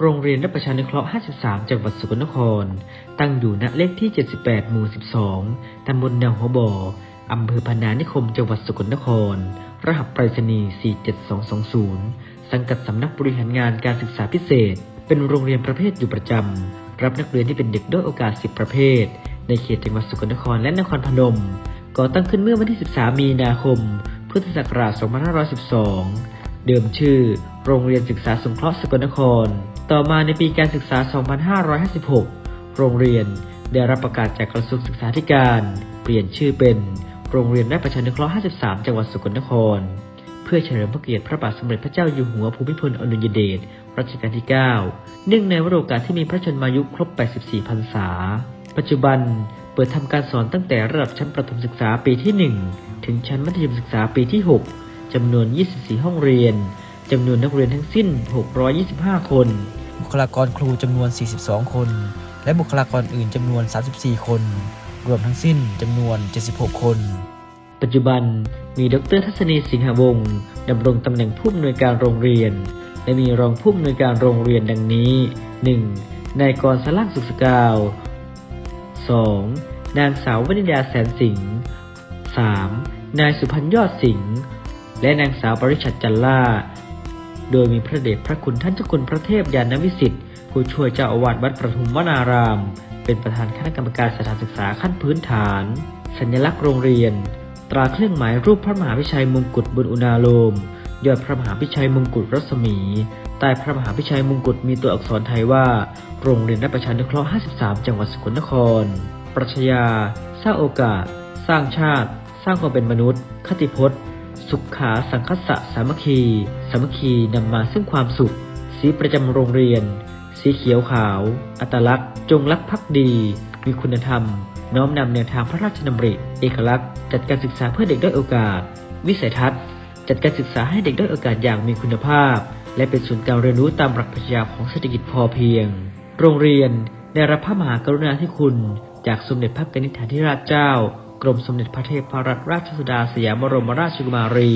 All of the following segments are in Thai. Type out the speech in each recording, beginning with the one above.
โรงเรียนรับประชานุเคราะห์ 53 จังหวัดสกลนคร ตั้งอยู่ณเลขที่ 78 หมู่ 12 ตำบลแนวหัวบ่อ อำเภอพนานิคม จังหวัดสกลนคร รหัสไปรษณีย์ 47220 สังกัดสำนักบริหารงานการศึกษาพิเศษ เป็นโรงเรียนประเภทอยู่ประจำ รับนักเรียนที่เป็นเด็กด้อยโอกาส 10 ประเภท ในเขตจังหวัดสกลนครและนครพนม ก่อตั้งขึ้นเมื่อวันที่ 13 มีนาคม พุทธศักราช 2512 เดิมชื่อ โรงเรียนศึกษาสงเคราะห์สกลนคร ต่อมาในปีการศึกษา 2556 โรงเรียนได้รับประกาศจากกระทรวงศึกษาธิการ เปลี่ยนชื่อเป็นโรงเรียนราชประชานุเคราะห์ 53 จังหวัดสกลนคร เพื่อเฉลิมพระเกียรติพระบาทสมเด็จพระเจ้าอยู่หัวภูมิพลอดุลยเดช รัชกาลที่ 9 เนื่องในวโรกาสที่มีพระชนมายุครบ 84 พรรษา ปัจจุบันเปิดทำการสอนตั้งแต่ระดับชั้นประถมศึกษาปีที่ 1 ถึงชั้นมัธยมศึกษาปีที่ 6จำนวน 24 ห้องเรียน จำนวนนักเรียนทั้งสิ้น 625 คน บุคลากรครูจำนวน 42 คน และบุคลากรอื่นจำนวน 34 คน รวมทั้งสิ้นจำนวน 76 คน ปัจจุบันมีดรทัศนีสิงหวงศ์ดำรงตำแหน่งผู้อำนวยการโรงเรียน และมีรองผู้อำนวยการโรงเรียนดังนี้ 1. นายกรสล่างสุขสกาว 2. นางสาววนิดาแสนสิงห์ 3. นายสุพันธ์ยอดสิงห์ และนางสาวปริชัดจันล่า โดยมีพระเดชพระคุณท่านเจ้าคุณพระเทพยานวิสิทธิ์ ผู้ช่วยเจ้าอาวาสวัดประทุมวนาราม เป็นประธานคณะกรรมการสถานศึกษาขั้นพื้นฐาน สัญลักษณ์โรงเรียน ตราเครื่องหมายรูปพระมหาพิชัยมงกุฎบนอุณาโลมยอดพระมหาพิชัยมงกุฎรัศมีใต้พระมหาพิชัยมงกุฎมีตัวอักษรไทยว่า โรงเรียนรับประชานุเคราะห์ 53 จังหวัดสกลนคร ปรัชญา สร้างโอกาส สร้างชาติ สร้างความเป็นมนุษย์ คติพจน์ สุขขาสังคสะสามัคคี สามัคคีนำมาซึ่งความสุข สีประจำโรงเรียน สีเขียวขาว อัตลักษณ์ จงรักภักดี มีคุณธรรม น้อมนำแนวทางพระราชดำริ เอกลักษณ์ จัดการศึกษาเพื่อเด็กด้อยโอกาส วิสัยทัศน์ จัดการศึกษาให้เด็กด้อยโอกาสอย่างมีคุณภาพ และเป็นศูนย์การเรียนรู้ตามหลักปรัชญาของเศรษฐกิจพอเพียง โรงเรียนได้รับพระมหากรุณาธิคุณ จากสมเด็จพระนิธิฐาธิราชเจ้า รมสมเด็จพระเทพรัตนราชสุดาสยามบรมราชกุมารี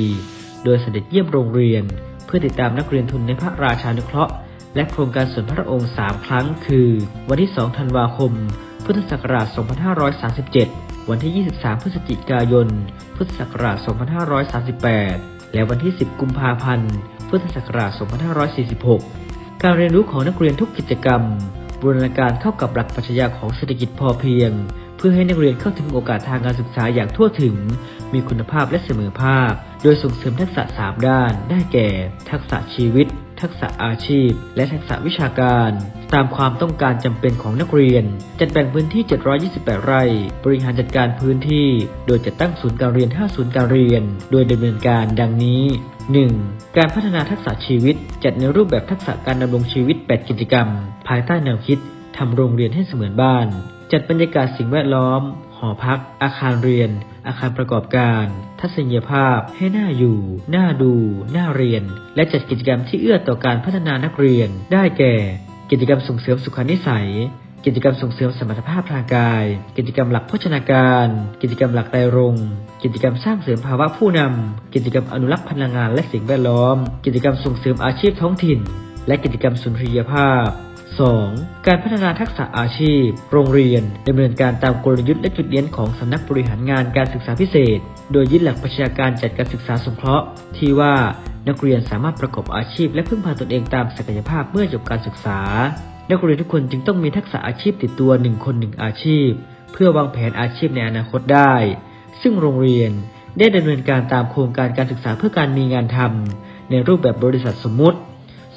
โดยเสด็จเยี่ยมโรงเรียน เพื่อติดตามนักเรียนทุนในพระราชานุเคราะห์ และโครงการส่วนพระองค์ 3 ครั้ง คือ วันที่ 2 ธันวาคม พุทธศักราช 2537 วันที่ 23 พฤศจิกายน พุทธศักราช 2538 และวันที่ 10 กุมภาพันธ์ พุทธศักราช 2546 การเรียนรู้ของนักเรียนทุกกิจกรรมบูรณาการเข้ากับหลักปรัชญาของเศรษฐกิจพอเพียง เพื่อให้นักเรียนเข้าถึงโอกาสทางการศึกษาอย่างทั่วถึง มีคุณภาพและเสมอภาค โดยส่งเสริมทักษะ 3 ด้าน ได้แก่ ทักษะชีวิต ทักษะอาชีพ และทักษะวิชาการ ตามความต้องการจำเป็นของนักเรียน จัดแบ่งพื้นที่ 728 ไร่ บริหารจัดการพื้นที่ โดยจัดตั้งศูนย์การเรียน 5 ศูนย์การเรียน โดยดำเนินการดังนี้ 1. การพัฒนาทักษะชีวิต จัดในรูปแบบทักษะการดำรงชีวิต 8 กิจกรรม ภายใต้แนวคิดทำโรงเรียนให้เสมือนบ้าน จัดบรรยากาศสิ่งแวดล้อม หอพัก อาคารเรียน อาคารประกอบการ ทัศนียภาพ ให้น่าอยู่ น่าดู น่าเรียน และจัดกิจกรรมที่เอื้อต่อการพัฒนานักเรียน ได้แก่ กิจกรรมส่งเสริมสุขนิสัย กิจกรรมส่งเสริมสมรรถภาพทางกาย กิจกรรมหลักโภชนาการ กิจกรรมหลักไตรรงกิจกรรมสร้างเสริมภาวะผู้นำ กิจกรรมอนุรักษ์พลังงานและสิ่งแวดล้อม กิจกรรมส่งเสริมอาชีพท้องถิ่น และกิจกรรมสุนทรียภาพ 2. การพัฒนาทักษะอาชีพ โรงเรียนดำเนินการตามกลยุทธ์และจุดเด่นของสำนักบริหารงานการศึกษาพิเศษ โดยยึดหลักปรัชาการจัดการศึกษาสงเคราะห์ ที่ว่านักเรียนสามารถประกอบอาชีพ และพึ่งพาตนเองตามศักยภาพเมื่อจบการศึกษา นักเรียนทุกคนจึงต้องมีทักษะอาชีพติดตัวหนึ่งคนหนึ่งอาชีพ เพื่อวางแผนอาชีพในอนาคตได้ ซึ่งโรงเรียนได้ดำเนินการตามโครงการการศึกษาเพื่อการมีงานทำในรูปแบบบริษัทสมมุติ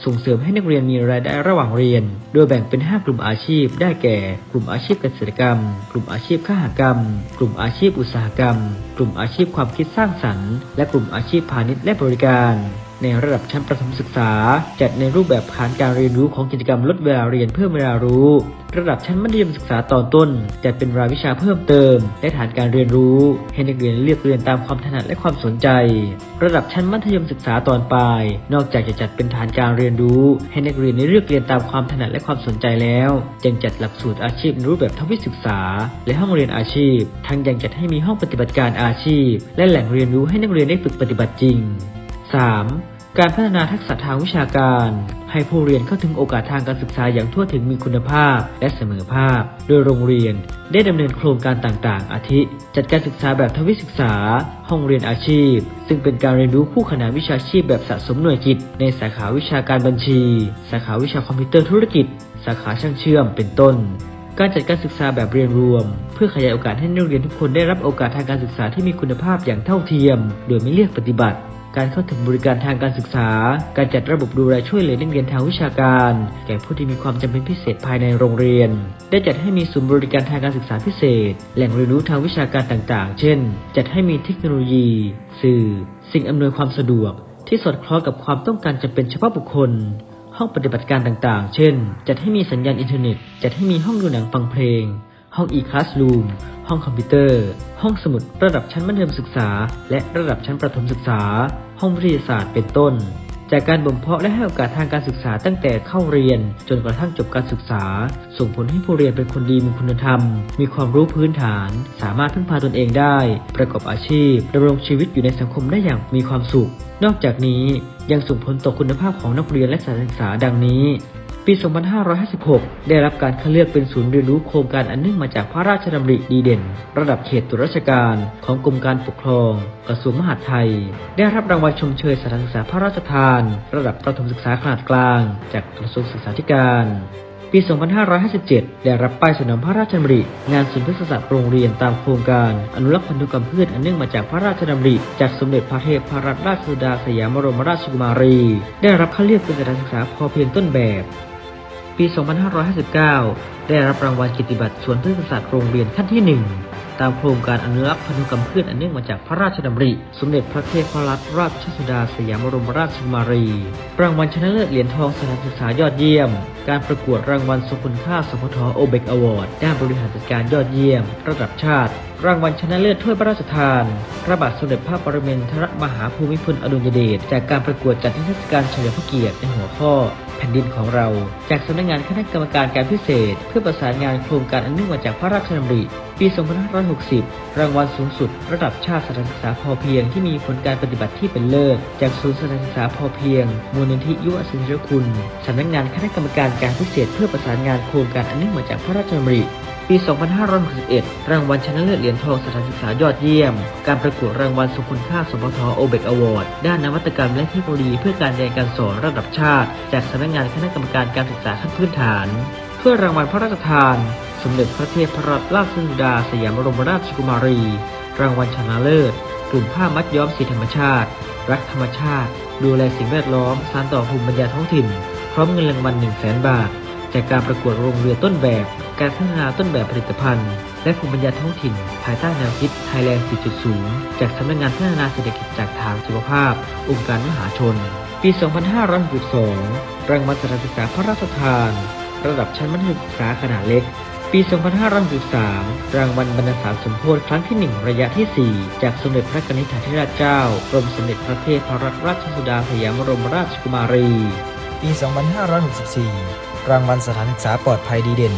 ส่งเสริมให้นักเรียนมีรายได้ระหว่างเรียน โดยแบ่งเป็น 5 กลุ่มอาชีพ ได้แก่ กลุ่มอาชีพเกษตรกรรม กลุ่มอาชีพข้าหกรรม กลุ่มอาชีพอุตสาหกรรม กลุ่มอาชีพความคิดสร้างสรรค์ และกลุ่มอาชีพพาณิชย์และบริการ ในระดับชั้นประถมศึกษา จัดในรูปแบบฐานการเรียนรู้ของกิจกรรมลดเวลาเรียนเพิ่มเวลารู้ ระดับชั้นมัธยมศึกษาตอนต้น จัดเป็นรายวิชาเพิ่มเติม และฐานการเรียนรู้ ให้นักเรียนเลือกเรียนตามความถนัดและความสนใจ ระดับชั้นมัธยมศึกษาตอนปลาย นอกจากจะจัดเป็นฐานการเรียนรู้ ให้นักเรียนได้เลือกเรียนตามความถนัดและความสนใจแล้วยังจัดหลักสูตรอาชีพในรูปแบบทวิศึกษา และห้องเรียนอาชีพ ทั้งยังจัดให้มีห้องปฏิบัติการอาชีพ และแหล่งเรียนรู้ให้นักเรียนได้ฝึกปฏิบัติจริง 3. การพัฒนาทักษะทางวิชาการ ให้ผู้เรียนเข้าถึงโอกาสทางการศึกษาอย่างทั่วถึงมีคุณภาพ และเสมอภาพโดยโรงเรียนได้ดำเนินโครงการต่างๆ อาทิ จัดการศึกษาแบบทวิศึกษา ห้องเรียนอาชีพ ซึ่งเป็นการเรียนรู้คู่ขนานวิชาชีพแบบสะสมหน่วยกิตในสาขาวิชาการบัญชี สาขาวิชาคอมพิวเตอร์ธุรกิจ สาขาช่างเชื่อม เป็นต้นการจัดการศึกษาแบบเรียนรวม เพื่อขยายโอกาสให้นักเรียนทุกคนได้รับโอกาสทางการศึกษาที่มีคุณภาพอย่างเท่าเทียม โดยไม่เลือกปฏิบัติ การเข้าถึงบริการทางการศึกษา การจัดระบบดูแลช่วยเหลือนักเรียนทางวิชาการ แก่ผู้ที่มีความจำเป็นพิเศษภายในโรงเรียน ได้จัดให้มีศูนย์บริการทางการศึกษาพิเศษ แหล่งเรียนรู้ทางวิชาการต่างๆ เช่น จัดให้มีเทคโนโลยี สื่อ สิ่งอำนวยความสะดวก ที่สอดคล้องกับความต้องการจำเป็นเฉพาะบุคคล ห้องปฏิบัติการต่างๆ เช่น จัดให้มีสัญญาณอินเทอร์เน็ต จัดให้มีห้องดูหนังฟังเพลง ห้อง e-classroom ห้องคอมพิวเตอร์ ห้องสมุดระดับชั้นมัธยมศึกษา และระดับชั้นประถมศึกษา ห้องวิทยาศาสตร์เป็นต้น จากการบ่มเพาะและให้โอกาสทางการศึกษาตั้งแต่เข้าเรียน จนกระทั่งจบการศึกษา ส่งผลให้ผู้เรียนเป็นคนดีมีคุณธรรม มีความรู้พื้นฐาน สามารถพึ่งพาตนเองได้ ประกอบอาชีพดำรงชีวิตอยู่ในสังคมได้อย่างมีความสุข นอกจากนี้ยังส่งผลต่อคุณภาพของนักเรียนและสถานศึกษาดังนี้ ปี 2556 ได้รับการคัดเลือกเป็นศูนย์เรียนรู้โครงการอันเนื่องมาจากพระราชดำริดีเด่น ระดับเขตตุราชการของกรมการปกครอง กระทรวงมหาดไทย ได้รับรางวัลชมเชยสถานศึกษาพระราชทาน ระดับประถมศึกษาขนาดกลาง จากกระทรวงศึกษาธิการปี 2557 ได้รับป้ายสนองพระราชดำริ งานศูนย์พฤกษศาสตร์โรงเรียนตามโครงการ อนุรักษ์พันธุกรรมพืชอันเนื่องมาจากพระราชดำริ จากสมเด็จพระเทพรัตนราชสุดาสยามบรมราชกุมารี ได้รับคัดเลือกเป็นสถานศึกษาพอเพียงต้นแบบ ปี 2559 ได้รับรางวัลกิติบัตรสวนพฤกษศาสตร์โรงเรียนขั้นที่ 1 ตามโครงการอนุรักษ์พันธุกรรมพืชอันเนื่องมาจากพระราชดำริ สมเด็จพระเทพรัตนราชสุดาสยามบรมราชกุมารี รางวัลชนะเลิศเหรียญทองสถานศึกษายอดเยี่ยม การประกวดรางวัลทรงคุณค่าสพทโอเบกอวอร์ดด้านบริหารจัดการยอดเยี่ยม ระดับชาติ รางวัลชนะเลิศถ้วยพระราชทาน พระบาทสมเด็จพระปรมินทรมหาภูมิพลอดุลยเดชจากการประกวดจัดนิทรรศการเฉลิมพระเกียรติในหัวข้อ ผ่นดินของเรา จากสำนักงานคณะกรรมการการพิเศษ เพื่อประสานงานโครงการอันเนื่องมาจากพระราชดำริ ปี 2560 รางวัลสูงสุด ระดับชาติสถานศึกษาพอเพียงที่มีผลการปฏิบัติที่เป็นเลิศ จากศูนย์สถานศึกษาพอเพียง มูลนิธิยุวศิลปคุณสำนักงานคณะกรรมการการพิเศษ เพื่อประสานงานโครงการอันเนื่องมาจากพระราชดำริ ปี 2561 รางวัลชนะเลิศเหรียญทองสถานศึกษายอดเยี่ยม การประกวดรางวัลทรงคุณค่าสปทโอเบกอวอร์ด ด้านนวัตกรรมและเทคโนโลยีเพื่อการเรียนการสอนระดับชาติ จากสำนักงานคณะกรรมการการศึกษาขั้นพื้นฐานถ้วยรางวัลพระราชทาน สมเด็จพระเทพรัตนราชสุดาสยามบรมราชกุมารี รางวัลชนะเลิศ กลุ่มผ้ามัดย้อมสีธรรมชาติ รักธรรมชาติ ดูแลสิ่งแวดล้อม สานต่อภูมิปัญญาท้องถิ่น พร้อมเงินรางวัล1 0 0 0 0แสนบาท จากการประกวดโรงเรือต้นแบบ การพัฒนาต้นแบบผลิตภัณฑ์ และภูมิปัญญาท้องถิ่น ภายใต้แนวคิด Thailand 4.0 จากสำนักงานพัฒนาเศรษฐกิจจากฐานสุขภาพ องค์การมหาชน ปี 2562รางวัลสถานศึกษาพระราชทาน ระดับชั้นมัธยมศึกษาขนาดเล็ก ปี 2563รางวัลบรรณสารสมโพธิครั้งที่ 1 ระยะที่ 4 จากสมเด็จพระกนิษฐาธิราชเจ้ากรมสมเด็จพระเทพรัตนราชสุดาสยามบรมราชกุมารี ปี 2564รางวัลสถานศึกษาปลอดภัยดีเด่น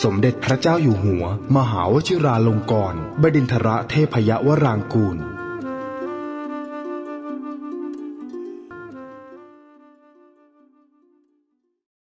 สมเด็จพระเจ้าอยู่หัว มหาวชิราลงกรณบดินทรเทพยวรางกูล